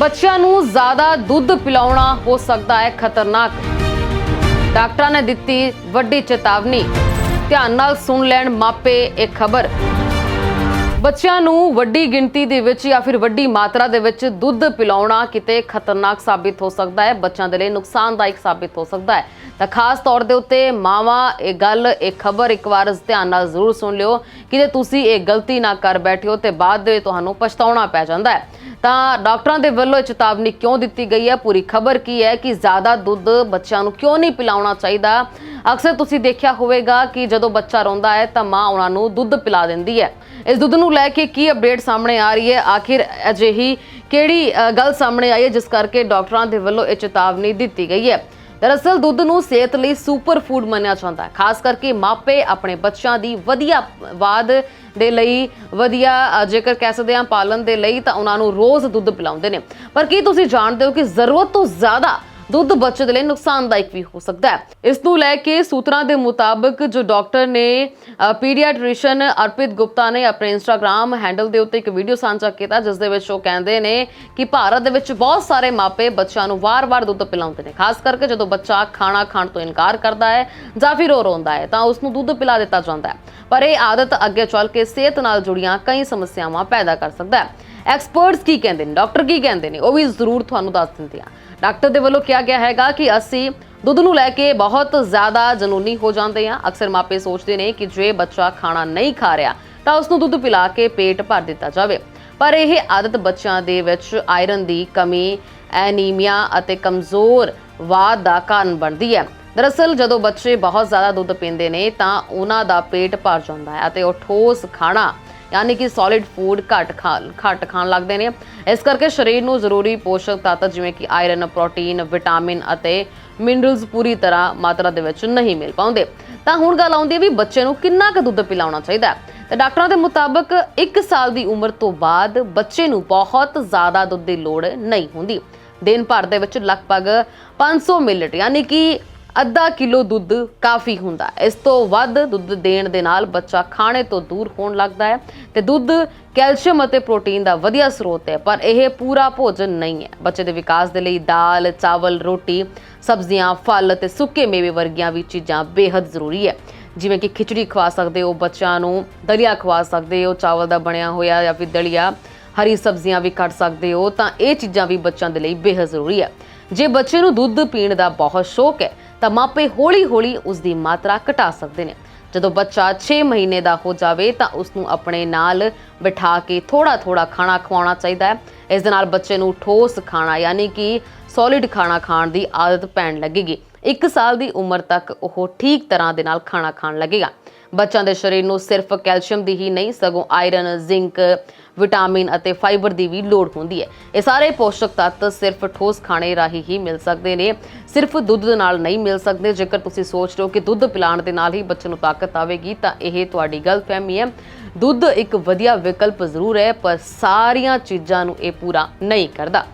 ਬੱਚਿਆਂ ਨੂੰ ਜ਼ਿਆਦਾ ਦੁੱਧ ਪਿਲਾਉਣਾ ਹੋ ਸਕਦਾ ਹੈ ਖਤਰਨਾਕ। ਡਾਕਟਰਾਂ ਨੇ ਦਿੱਤੀ ਵੱਡੀ ਚੇਤਾਵਨੀ। ਧਿਆਨ ਨਾਲ ਸੁਣ ਲੈਣ, ਮਾਪੇ, ਇਹ ਖਬਰ। ਬੱਚਿਆਂ ਨੂੰ ਵੱਡੀ ਗਿਣਤੀ ਦੇ ਵਿੱਚ ਜਾਂ ਫਿਰ ਵੱਡੀ ਮਾਤਰਾ ਦੇ ਵਿੱਚ ਦੁੱਧ ਪਿਲਾਉਣਾ ਕਿਤੇ ਖਤਰਨਾਕ ਸਾਬਿਤ ਹੋ ਸਕਦਾ ਹੈ, ਬੱਚਿਆਂ ਦੇ ਲਈ ਨੁਕਸਾਨਦਾਇਕ ਸਾਬਿਤ ਹੋ ਸਕਦਾ ਹੈ। ਤਾਂ ਖਾਸ ਤੌਰ ਦੇ ਉੱਤੇ ਮਾਵਾਂ, ਇਹ ਗੱਲ, ਇਹ ਖਬਰ ਇੱਕ ਵਾਰ ਧਿਆਨ ਨਾਲ ਜ਼ਰੂਰ ਸੁਣ ਲਿਓ ਕਿ ਜੇ ਤੁਸੀਂ ਇਹ ਗਲਤੀ ਨਾ ਕਰ ਬੈਠਿਓ ਤੇ ਬਾਅਦ ਦੇ ਤੁਹਾਨੂੰ ਪਛਤਾਉਣਾ ਪੈ ਜਾਂਦਾ ਹੈ। ਤਾਂ ਡਾਕਟਰਾਂ ਦੇ ਵੱਲੋਂ ਇਹ ਚੇਤਾਵਨੀ ਕਿਉਂ ਦਿੱਤੀ ਗਈ ਹੈ? ਪੂਰੀ ਖਬਰ ਕੀ ਹੈ ਕਿ ਜ਼ਿਆਦਾ ਦੁੱਧ ਬੱਚਿਆਂ ਨੂੰ ਕਿਉਂ ਨਹੀਂ ਪਿਲਾਉਣਾ ਚਾਹੀਦਾ? ਅਕਸਰ ਤੁਸੀਂ ਦੇਖਿਆ ਹੋਵੇਗਾ ਕਿ ਜਦੋਂ ਬੱਚਾ ਰੋਂਦਾ ਹੈ ਤਾਂ ਮਾਂ ਉਹਨਾਂ ਨੂੰ ਦੁੱਧ ਪਿਲਾ ਦਿੰਦੀ ਹੈ। ਇਸ ਦੁੱਧ ਨੂੰ ਲੈ ਕੇ ਕੀ ਅਪਡੇਟ ਸਾਹਮਣੇ ਆ ਰਹੀ ਹੈ? ਆਖਿਰ ਅਜਿਹੀ ਕਿਹੜੀ ਗੱਲ ਸਾਹਮਣੇ ਆਈ ਹੈ ਜਿਸ ਕਰਕੇ ਡਾਕਟਰਾਂ ਦੇ ਵੱਲੋਂ ਇਹ ਚੇਤਾਵਨੀ ਦਿੱਤੀ ਗਈ ਹੈ? ਦਰਅਸਲ ਦੁੱਧ ਨੂੰ ਸਿਹਤ ਲਈ ਸੁਪਰ ਫੂਡ ਮੰਨਿਆ ਜਾਂਦਾ ਹੈ। ਖਾਸ ਕਰਕੇ ਮਾਪੇ ਆਪਣੇ ਬੱਚਿਆਂ ਦੀ ਵਧੀਆ ਵਾਦ ਦੇ ਲਈ, ਵਧੀਆ ਜੇਕਰ ਕਹਿ ਸਕਦੇ ਹਾਂ ਪਾਲਣ ਦੇ ਲਈ ਤਾਂ ਉਹਨਾਂ ਨੂੰ ਰੋਜ਼ ਦੁੱਧ ਪਿਲਾਉਂਦੇ ਨੇ। ਪਰ ਕੀ ਤੁਸੀਂ ਜਾਣਦੇ ਹੋ ਕਿ ਜ਼ਰੂਰਤ ਤੋਂ ਜ਼ਿਆਦਾ ਦੁੱਧ ਬੱਚੇ ਦੇ ਲਈ ਨੁਕਸਾਨਦਾਇਕ ਵੀ ਹੋ ਸਕਦਾ ਹੈ। ਇਸ ਨੂੰ ਲੈ ਕੇ ਸੂਤਰਾਂ ਦੇ ਮੁਤਾਬਕ ਜੋ ਡਾਕਟਰ ਨੇ ਪੀਡੀਆਟ੍ਰੀਸ਼ੀਅਨ ਅਰਪਿਤ ਗੁਪਤਾ ਨੇ ਆਪਣੇ ਇੰਸਟਾਗ੍ਰam ਹੈਂਡਲ ਦੇ ਉੱਤੇ ਇੱਕ ਵੀਡੀਓ ਸਾਂਝਾ ਕੀਤਾ, ਜਿਸ ਦੇ ਵਿੱਚ ਉਹ ਕਹਿੰਦੇ ਨੇ ਕਿ ਭਾਰਤ ਦੇ ਵਿੱਚ ਬਹੁਤ ਸਾਰੇ ਮਾਪੇ ਬੱਚਿਆਂ ਨੂੰ ਵਾਰ-ਵਾਰ ਦੁੱਧ ਪਿਲਾਉਂਦੇ ਨੇ, ਖਾਸ ਕਰਕੇ ਜਦੋਂ ਬੱਚਾ ਖਾਣਾ ਖਾਣ ਤੋਂ ਇਨਕਾਰ ਕਰਦਾ ਹੈ ਜਾਂ ਫਿਰ ਉਹ ਰੋਂਦਾ ਹੈ, ਤਾਂ ਉਸ ਨੂੰ ਦੁੱਧ ਪਿਲਾ ਦਿੱਤਾ ਜਾਂਦਾ ਹੈ। ਪਰ ਇਹ ਆਦਤ ਅੱਗੇ ਚੱਲ ਕੇ ਸਿਹਤ ਨਾਲ ਜੁੜੀਆਂ ਕਈ ਸਮੱਸਿਆਵਾਂ ਪੈਦਾ ਕਰ ਸਕਦਾ ਹੈ। ਐਕਸਪਰਟਸ ਕੀ ਕਹਿੰਦੇ ਨੇ? ਡਾਕਟਰ ਕੀ ਕਹਿੰਦੇ ਨੇ? ਉਹ ਵੀ ਜ਼ਰੂਰ ਤੁਹਾਨੂੰ ਦੱਸ ਦਿੰਦੇ ਆ। ਡਾਕਟਰ ਦੇ ਵੱਲੋਂ ਕਿਹਾ ਗਿਆ ਹੈਗਾ ਕਿ ਅਸੀਂ ਦੁੱਧ ਨੂੰ ਲੈ ਕੇ ਬਹੁਤ ਜ਼ਿਆਦਾ ਜਨੂਨੀ ਹੋ ਜਾਂਦੇ ਆ। ਅਕਸਰ ਮਾਪੇ ਸੋਚਦੇ ਨੇ ਕਿ ਜੇ ਬੱਚਾ ਖਾਣਾ ਨਹੀਂ ਖਾ ਰਿਹਾ, ਤਾਂ ਉਸ ਨੂੰ ਦੁੱਧ ਪਿਲਾ ਕੇ ਪੇਟ ਭਰ ਦਿੱਤਾ ਜਾਵੇ। ਪਰ ਇਹ ਆਦਤ ਬੱਚਿਆਂ ਦੇ ਵਿੱਚ ਆਇਰਨ ਦੀ ਕਮੀ, ਐਨੀਮੀਆ ਅਤੇ ਕਮਜ਼ੋਰ ਵਾਦ ਦਾ ਕਾਰਨ ਬਣਦੀ ਹੈ। ਦਰਅਸਲ, ਜਦੋਂ ਬੱਚੇ ਬਹੁਤ ਜ਼ਿਆਦਾ ਦੁੱਧ ਪੀਂਦੇ ਨੇ, ਤਾਂ ਉਹਨਾਂ ਦਾ ਪੇਟ ਭਰ ਜਾਂਦਾ ਹੈ ਅਤੇ ਉਹ ਠੋਸ ਖਾਣਾ ਯਾਨੀ ਕਿ ਸੋਲਿਡ ਫੂਡ ਘੱਟ ਖਾਣ ਘੱਟ ਖਾਣ ਲੱਗਦੇ ਨੇ। ਇਸ ਕਰਕੇ ਸਰੀਰ ਨੂੰ ਜ਼ਰੂਰੀ ਪੋਸ਼ਕ ਤੱਤ ਜਿਵੇਂ ਕਿ ਆਇਰਨ ਪ੍ਰੋਟੀਨ ਵਿਟਾਮਿਨ ਅਤੇ ਮਿਨਰਲਸ ਪੂਰੀ ਤਰ੍ਹਾਂ ਮਾਤਰਾ ਦੇ ਵਿੱਚ ਨਹੀਂ ਮਿਲ ਪਾਉਂਦੇ। ਤਾਂ ਹੁਣ ਗੱਲ ਆਉਂਦੀ ਹੈ ਵੀ ਬੱਚੇ ਨੂੰ ਕਿੰਨਾ ਕੁ ਦੁੱਧ ਪਿਲਾਉਣਾ ਚਾਹੀਦਾ ਹੈ। ਤੇ ਡਾਕਟਰਾਂ ਦੇ ਮੁਤਾਬਕ 1 ਸਾਲ ਦੀ ਉਮਰ ਤੋਂ ਬਾਅਦ ਬੱਚੇ ਨੂੰ ਬਹੁਤ ਜ਼ਿਆਦਾ ਦੁੱਧ ਦੀ ਲੋੜ ਨਹੀਂ ਹੁੰਦੀ। ਦਿਨ ਭਰ ਦੇ ਵਿੱਚ ਲਗਭਗ 500 ਮਿਲੀਲੀਟਰ, ਯਾਨੀ ਕਿ ਅੱਧਾ ਕਿਲੋ ਦੁੱਧ ਕਾਫੀ ਹੁੰਦਾ ਇਸ ਤੋਂ ਵੱਧ ਦੁੱਧ ਦੇਣ ਦੇ ਨਾਲ ਬੱਚਾ ਖਾਣੇ ਤੋਂ ਦੂਰ ਹੋਣ ਲੱਗਦਾ ਹੈ ਤੇ ਦੁੱਧ ਕੈਲਸ਼ੀਅਮ ਅਤੇ ਪ੍ਰੋਟੀਨ ਦਾ ਵਧੀਆ ਸਰੋਤ ਹੈ, ਪਰ ਇਹ ਪੂਰਾ ਭੋਜਨ ਨਹੀਂ ਹੈ। ਬੱਚੇ ਦੇ ਵਿਕਾਸ ਦੇ ਲਈ ਦਾਲ, ਚਾਵਲ, ਰੋਟੀ, ਸਬਜ਼ੀਆਂ, ਫਲ ਅਤੇ ਸੁੱਕੇ ਮੇਵੇ ਵਰਗੀਆਂ ਵੀ ਚੀਜ਼ਾਂ ਬੇहद ਜ਼ਰੂਰੀ ਹੈ। ਜਿਵੇਂ ਕਿ ਖਿਚੜੀ ਖਵਾ ਸਕਦੇ ਹੋ, ਬੱਚਿਆਂ ਨੂੰ ਦਲੀਆ ਖਵਾ ਸਕਦੇ ਹੋ, ਚਾਵਲ ਦਾ ਬਣਿਆ ਹੋਇਆ ਜਾਂ ਫਿਰ ਦਲੀਆ। ਹਰੀ ਸਬਜ਼ੀਆਂ ਵੀ ਕੱਟ ਸਕਦੇ ਹੋ ਤਾਂ ਇਹ ਚੀਜ਼ਾਂ ਵੀ ਬੱਚਿਆਂ ਦੇ ਲਈ ਬੇਹੱਦ ਜ਼ਰੂਰੀ ਹੈ। ਜੇ ਬੱਚੇ ਨੂੰ ਦੁੱਧ ਪੀਣ ਦਾ ਬਹੁਤ ਸ਼ੌਕ ਹੈ, ਤਾਂ ਮਾਪੇ ਹੌਲੀ-ਹੌਲੀ ਉਸ ਦੀ ਮਾਤਰਾ ਘਟਾ ਸਕਦੇ ਨੇ। ਜਦੋਂ ਬੱਚਾ 6 ਮਹੀਨੇ ਦਾ ਹੋ ਜਾਵੇ, ਤਾਂ ਉਸ ਨੂੰ ਆਪਣੇ ਨਾਲ ਬਿਠਾ ਕੇ ਥੋੜਾ-ਥੋੜਾ ਖਾਣਾ ਖਵਾਉਣਾ ਚਾਹੀਦਾ ਹੈ। ਇਸ ਦੇ ਨਾਲ ਬੱਚੇ ਨੂੰ ਠੋਸ ਖਾਣਾ ਯਾਨੀ ਕਿ ਸੋਲਿਡ ਖਾਣਾ ਖਾਣ ਦੀ ਆਦਤ ਪੈਣ ਲੱਗੇਗੀ। 1 ਸਾਲ ਦੀ ਉਮਰ ਤੱਕ ਉਹ ਠੀਕ ਤਰ੍ਹਾਂ ਦੇ ਨਾਲ ਖਾਣਾ ਖਾਣ ਲੱਗੇਗਾ। ਬੱਚਿਆਂ ਦੇ ਸਰੀਰ ਨੂੰ ਸਿਰਫ ਕੈਲਸ਼ੀਅਮ ਦੀ ਹੀ ਨਹੀਂ, ਸਗੋਂ ਆਇਰਨ, ਜ਼ਿੰਕ ਵਿਟਾਮਿਨ ਅਤੇ ਫਾਈਬਰ ਦੀ ਵੀ ਲੋੜ ਹੁੰਦੀ ਹੈ। ਇਹ ਸਾਰੇ ਪੋਸ਼ਕ ਤੱਤ ਸਿਰਫ ਠੋਸ ਖਾਣੇ ਰਾਹੀਂ ਹੀ ਮਿਲ ਸਕਦੇ ਨੇ। ਸਿਰਫ ਦੁੱਧ ਦੇ ਨਾਲ ਨਹੀਂ ਮਿਲ ਸਕਦੇ। ਜੇਕਰ ਤੁਸੀਂ ਸੋਚ ਰਹੇ ਹੋ ਕਿ ਦੁੱਧ ਪਿਲਾਉਣ ਦੇ ਨਾਲ ਹੀ ਬੱਚੇ ਨੂੰ ਤਾਕਤ ਆਵੇਗੀ, ਤਾਂ ਇਹ ਤੁਹਾਡੀ ਗਲਤਫਹਿਮੀ ਹੈ। ਦੁੱਧ ਇੱਕ ਵਧੀਆ ਵਿਕਲਪ ਜ਼ਰੂਰ ਹੈ, ਪਰ ਸਾਰੀਆਂ ਚੀਜ਼ਾਂ ਨੂੰ ਇਹ ਪੂਰਾ ਨਹੀਂ ਕਰਦਾ।